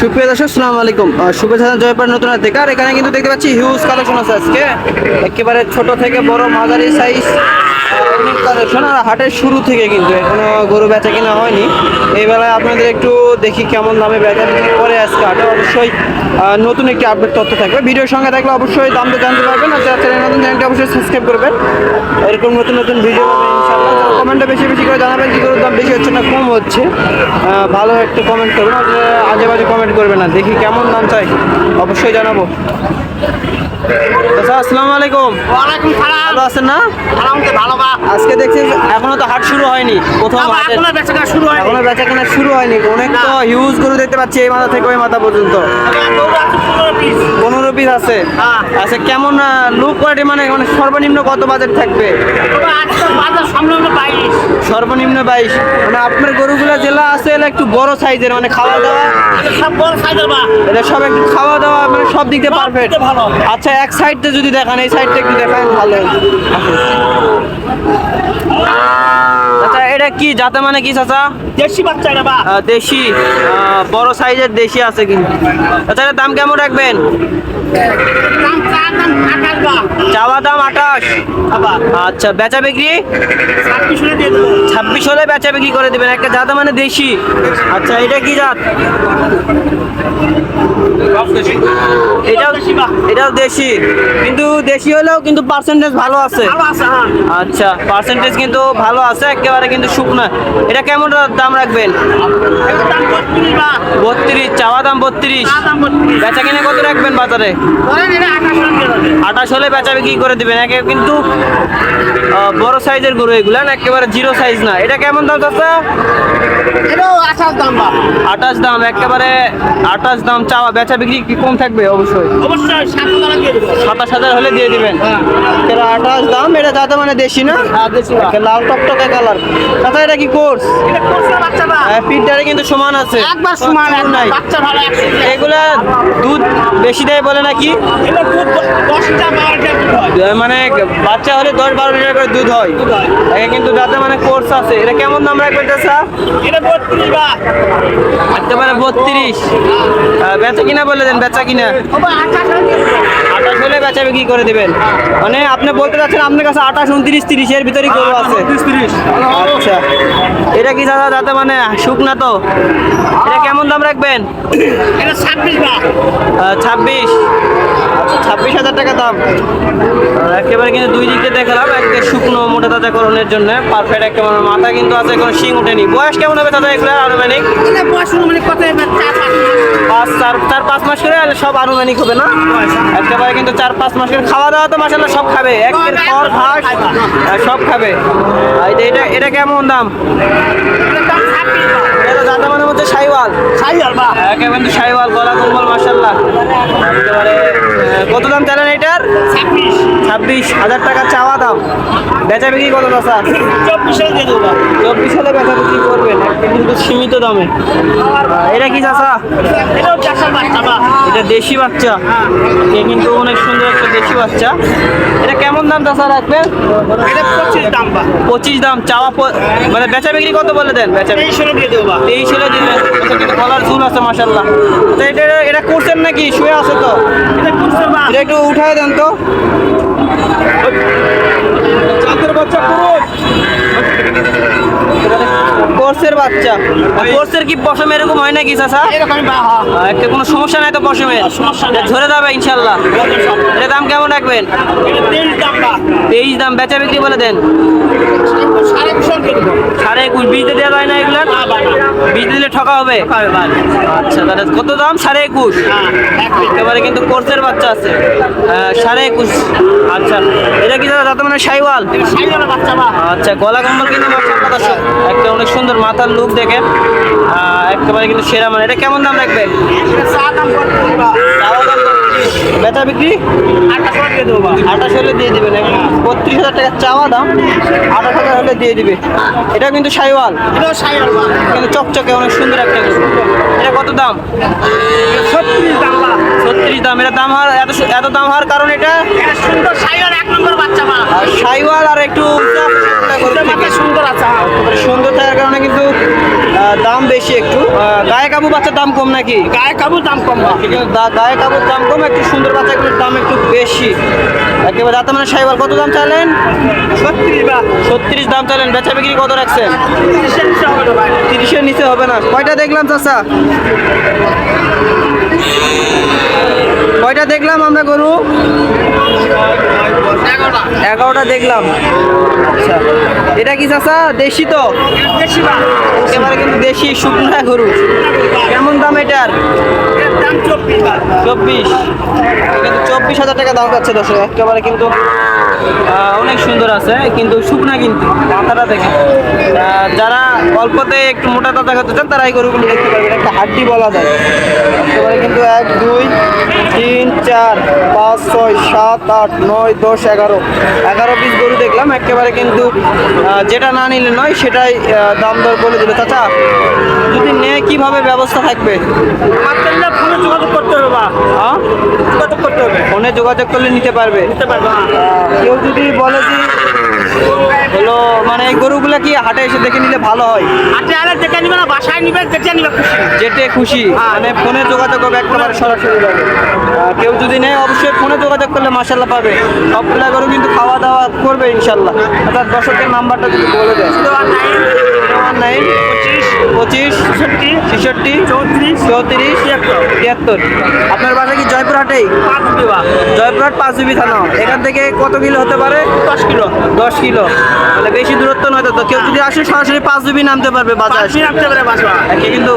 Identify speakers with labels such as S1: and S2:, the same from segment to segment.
S1: সুপ্রিয় দর্শক সালাম আলাইকুম শুভেচ্ছা জয়পাল নতুন থেকে এখানে কিন্তু দেখতে পাচ্ছি হিউজ কালেকশন আছে আজকে একেবারে ছোট থেকে বড় মাঝারি সাইজ কালেকশন আর হাটের শুরু থেকে কিন্তু এখনো গরু বেচা কিনা হয়নি এই বেলায় আপনাদের একটু দেখি কেমন দামে বেচা বিক্রি করে আজকে হাটে অবশ্যই নতুন একটি আপডেট তথ্য থাকবে ভিডিওর সঙ্গে থাকলে অবশ্যই দামটা জানতে পারবেন আর যারা চ্যানেল নতুন চ্যানেলটি অবশ্যই সাবস্ক্রাইব করবেন এরকম নতুন নতুন ভিডিও কমেন্টটা বেশি বেশি করে জানাবেন কি গরুর দাম বেশি হচ্ছে না কম হচ্ছে ভালো একটু কমেন্ট করবেন আজে বাজে কমেন্ট করবে না দেখি কেমন দাম চাই অবশ্যই জানাবো আচ্ছা আসসালামু আলাইকুম ভালো আছেন না ভালো আজকে দেখছি এখনো তো হাট শুরু হয়নি শুরু হয়নি অনেক হিউজ দেখতে পাচ্ছি এই মাথা থেকে ওই মাথা পর্যন্ত আচ্ছা, পনেরো পিস আছে হ্যাঁ। আচ্ছা কেমন লো কোয়ালিটি মানে মানে সর্বনিম্ন কত বাজেট থাকবে সর্বনিম্ন বাইশ মানে আপনার গরুগুলা জেলা আছে এলা একটু বড় সাইজের মানে খাওয়া দাওয়া সব এটা সব একটু খাওয়া দাওয়া মানে সব দিক দিয়ে পারফেক্ট আচ্ছা এক সাইডটা যদি দেখান এই সাইডটা একটু দেখান ভালো আচ্ছা এটা কি যাতে মানে কি চাচা দেশি বাচ্চা দেশি বড় সাইজের দেশি আছে কিন্তু আচ্ছা এটার দাম কেমন রাখবেন চাওয়া দাম আঠাশ আচ্ছা বেচা বিক্রি ছাব্বিশ হলে বেচা বিক্রি করে দেবেন একটা জাদা মানে দেশি আচ্ছা এটা কি জাত কিন্তু দেশি হলেও কিন্তু পার্সেন্টেজ ভালো আছে আচ্ছা পার্সেন্টেজ কিন্তু ভালো আছে একেবারে কিন্তু শুকনো এটা কেমন দাম রাখবেন বত্রিশ চাওয়া দাম বত্রিশ বেচা কিনে কত রাখবেন বাজারে আঠাশ হলে বেচা বিক্রি করে দিবেন একে কিন্তু বড় সাইজের গরু এগুলা একেবারে জিরো সাইজ না এটা কেমন দাম চাচা আটাশ দাম একেবারে আটাশ দাম চাওয়া বেচা বিক্রি কি কম থাকবে অবশ্যই অবশ্যই সাতাশ হাজার হলে দিয়ে দিবেন হ্যাঁ। আটাশ দাম এটা যাতে মানে দেশি না হ্যাঁ, লাল টকটকে কালার তাতে আচ্ছা, এটা কি কোর্স পিঠটারে হ্যাঁ, কিন্তু সমান আছে একবার সমান নাই এগুলা দুধ বেশি দেয় বলে নাকি মানে বাচ্চা হলে দশ বারো লিটার করে দুধ হয় কিন্তু যাতে মানে কোর্স আছে এটা কেমন দাম রাখবেন স্যার এটা হতে পারে বত্রিশ বেচা কিনা বলে দেন বেচা কিনা আঠাশ হলে বেচা বিক্রি করে দেবেন মানে আপনি বলতে চাচ্ছেন আপনার কাছে আঠাশ উনত্রিশ তিরিশ এর ভিতরে গরু আছে আচ্ছা এটা কি দাদা দাদা মানে শুকনা তো এটা কেমন দাম রাখবেন এটা ছাব্বিশ ছাব্বিশ আচ্ছা, ছাব্বিশ হাজার টাকা দাম একেবারে কিন্তু দুই দিকে দেখলাম একটা শুকনো মোটা করণের জন্য পারফেক্ট একটা মানে মাথা কিন্তু আছে এখন শিং উঠেনি বয়স কেমন হবে দাদা এগুলো আনুমানিক কত পাঁচ চার চার পাঁচ মাস করে সব আনুমানিক হবে না একেবারে কিন্তু চার পাঁচ মাস করে খাওয়া দাওয়া তো মাসাল্লাহ সব খাবে একদিন খড় ঘাস সব খাবে এটা এটা কেমন দাম জাতামানের কিন্তু গলা কত দাম জানেন এটার ছাব্বিশ ছাব্বিশ হাজার টাকা চাওয়া দাম বেচা বিক্রি কত চাষা চব্বিশ হাজার চব্বিশ হাজার বেচা বিক্রি করবেন কিন্তু সীমিত দামে এটা কি চাষা এটা দেশি বাচ্চা কিন্তু অনেক সুন্দর একটা দেশি বাচ্চা এটা কেমন দাম চাষা রাখবেন পঁচিশ দাম পঁচিশ দাম চাওয়া মানে বেচা বিক্রি কত বলে দেন বেচা তেইশ হলে দিয়ে দেবো তেইশ আছে মাসাল্লাহ এটা এটা করছেন নাকি শুয়ে আছে তো এটা একটু উঠায় দেন তো চাঁদের বাচ্চা পুরুষ কোর্সের বাচ্চা কোর্সের কি পশম এরকম হয় নাকি চাষা একটা হ্যাঁ। কোনো সমস্যা নাই তো পশমে ঝরে যাবে ইনশাল্লাহ এটা দাম কেমন রাখবেন তেইশ দাম বেচা বিক্রি বলে দেন সাড়ে একুশ বিজতে দেওয়া যায় না এগুলো বিজ দিলে ঠকা হবে আচ্ছা তাহলে কত দাম সাড়ে একুশ হ্যাঁ, একেবারে কিন্তু কোর্সের বাচ্চা আছে হ্যাঁ, সাড়ে একুশ আচ্ছা এটা কি দাদা তাতে মানে সাইওয়াল আচ্ছা গলা কম্বল কিন্তু একটা অনেক সুন্দর সুন্দর মাথার লুক দেখেন একেবারে কিন্তু সেরা মানে এটা কেমন দাম রাখবেন বেচা বিক্রি আঠাশ হলে দিয়ে দেবেন হ্যাঁ। বত্রিশ হাজার টাকা চাওয়া দাম আঠাশ হাজার হলে দিয়ে দিবে এটা কিন্তু সাইওয়াল কিন্তু চকচকে অনেক সুন্দর একটা এটা কত দাম দাম বেশি দাম এটা দাম হওয়ার এত এত দাম হওয়ার কারণ এটা সুন্দর সাইওয়াল এক নম্বর বাচ্চা মা সাইওয়াল আর একটু সুন্দর আছে হ্যাঁ। মানে সুন্দর থাকার কারণে কিন্তু দাম বেশি একটু গায়ে কাবু বাচ্চার দাম কম নাকি গায়ে কাবুর দাম কম গায়ে কাবুর দাম কম একটু সুন্দর বাচ্চাগুলোর দাম একটু বেশি একেবারে দাঁত মানে সাইবার কত দাম চাইলেন ছত্রিশ বা ছত্রিশ দাম চাইলেন বেচা বিক্রি কত রাখছেন তিরিশের নিচে হবে না কয়টা দেখলাম চাষা কয়টা দেখলাম আমরা গরু এগারোটা দেখলাম আচ্ছা। এটা কি চাষা দেশি তো একেবারে কিন্তু দেশি শুকনা গরু কেমন দাম এটার চব্বিশ কিন্তু চব্বিশ হাজার টাকা দাম পাচ্ছে দর্শক একেবারে কিন্তু অনেক সুন্দর আছে কিন্তু শুকনা কিন্তু মাথাটা থেকে যারা অল্পতে একটু মোটা তাজা করতে চান তারা এই গরুগুলো দেখতে পারবেন একটা হাড্ডি বলা যায় একেবারে কিন্তু এক দুই তিন চার পাঁচ ছয় সাত আট নয় দশ এগারো এগারো পিস গরু দেখলাম একেবারে কিন্তু যেটা না নিলে নয় সেটাই দাম দর বলে দিল কথা যদি নেয় কিভাবে ব্যবস্থা থাকবে ফোনে যোগাযোগ করতে হবে বা হ্যাঁ? যোগাযোগ করতে হবে ফোনে যোগাযোগ করলে নিতে পারবে নিতে পারবে হ্যাঁ। কেউ যদি বলে যে হলো মানে এই গরুগুলো কি হাটে এসে দেখে নিলে ভালো হয় হাটে আরে দেখে নিবে না বাসায় নিবে দেখে নিবে খুশি যেটে খুশি হ্যাঁ। মানে ফোনে যোগাযোগ হবে একেবারে সরাসরি কেউ যদি নেয় অবশ্যই ফোনে যোগাযোগ করলে মাসাল্লাহ পাবে সবগুলা গরু কিন্তু খাওয়া দাওয়া করবে ইনশাল্লাহ অর্থাৎ আচ্ছা, দর্শকের নাম্বারটা যদি বলে দেয় পঁচিশ ছেষট্টি চৌত্রিশ চৌত্রিশ তিয়াত্তর আপনার বাসা কি জয়পুরহাটেই জয়পুরহাট পাঁচ পাঁচুবি থানা এখান থেকে কত কিলো হতে পারে দশ কিলো দশ কিলো মানে বেশি দূরত্ব নয় তো কেউ যদি আসে সরাসরি পাঁচ পাঁচুবি নামতে পারবে বাজার নামতে পারে কিন্তু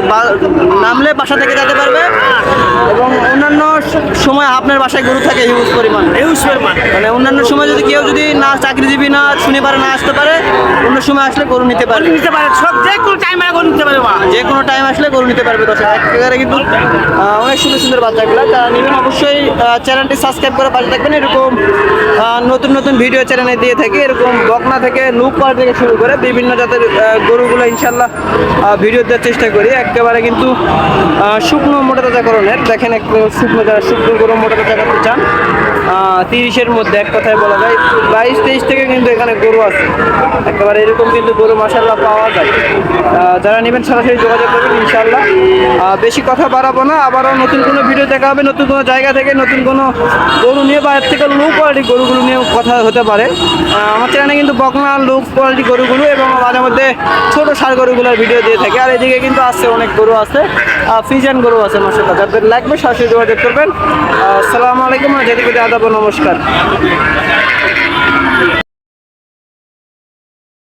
S1: নামলে বাসা থেকে যেতে পারবে এবং অন্যান্য সময় আপনার বাসায় গরু থাকে হিউজ পরিমাণ হিউজ পরিমাণ মানে অন্যান্য সময় যদি কেউ যদি না চাকরিজীবী না শনিবার না আসতে পারে অন্য সময় আসলে গরু নিতে পারে নিতে পারে সব যে কোনো টাইমে গরু নিতে পারে যে কোনো টাইম আসলে গরু নিতে পারবে একেবারে কিন্তু অনেক সুন্দর সুন্দর বাচ্চাগুলো তারা নিবেন অবশ্যই চ্যানেলটি সাবস্ক্রাইব করে পাশে থাকবেন এরকম নতুন নতুন ভিডিও চ্যানেলে দিয়ে থাকি এরকম বকনা থেকে পাওয়া থেকে শুরু করে বিভিন্ন জাতের গরুগুলো ইনশাল্লাহ ভিডিও দেওয়ার চেষ্টা করি একেবারে কিন্তু শুকনো মোটা করণের দেখেন এক শুকনো যারা শুকনো গরু মোটা তাজা করতে চান তিরিশের মধ্যে এক কথায় বলা যায় বাইশ তেইশ থেকে কিন্তু এখানে গরু আছে একেবারে এরকম কিন্তু গরু মশাল্লা পাওয়া যায় যারা নেবেন সরাসরি যোগাযোগ করবেন ইনশাল্লাহ বেশি কথা বাড়াবো না আবারও নতুন কোনো ভিডিও দেখা হবে নতুন কোনো জায়গা থেকে নতুন কোনো গরু নিয়ে বা এর থেকে লো কোয়ালিটি গরুগুলো নিয়ে কথা হতে পারে আমার চ্যানেলে কিন্তু বকনা লো কোয়ালিটি গরুগুলো এবং মাঝে মধ্যে ছোটো সার গরুগুলোর ভিডিও দিয়ে থাকে আর এদিকে কিন্তু আছে অনেক গরু আছে ফিজান গরু আছে মাসাল্লাহ কথা লাগবে সরাসরি যোগাযোগ করবেন আসসালামু আলাইকুম আর যদি আদাব নমস্কার